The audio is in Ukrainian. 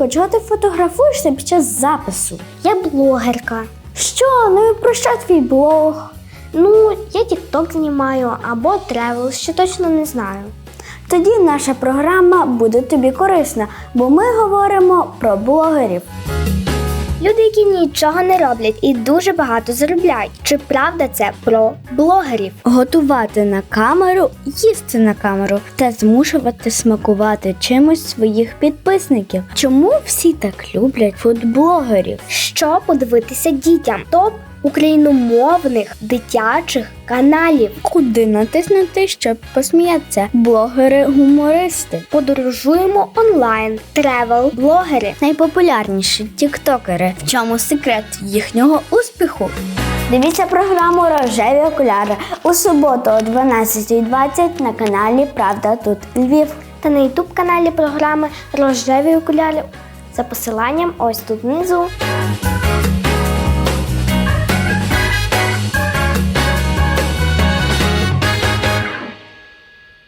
Віко, чого ти фотографуєшся під час запису? Я блогерка. Що? Ну і про що твій блог? Ну, я тікток знімаю або тревел, ще точно не знаю. Тоді наша програма буде тобі корисна, бо ми говоримо про блогерів. Люди, які нічого не роблять і дуже багато заробляють. Чи правда це про блогерів? Готувати на камеру, їсти на камеру та змушувати смакувати чимось своїх підписників. Чому всі так люблять фудблогерів? Що подивитися дітям? Топ україномовних дитячих каналів. Куди натиснути, щоб посміятися? Блогери-гумористи. Подорожуємо онлайн, тревел, блогери. Найпопулярніші тіктокери. В чому секрет їхнього успіху? Дивіться програму Рожеві окуляри у суботу о 12.20 на каналі Правда тут Львів. Та на ютуб каналі програми Рожеві окуляри за посиланням ось тут внизу.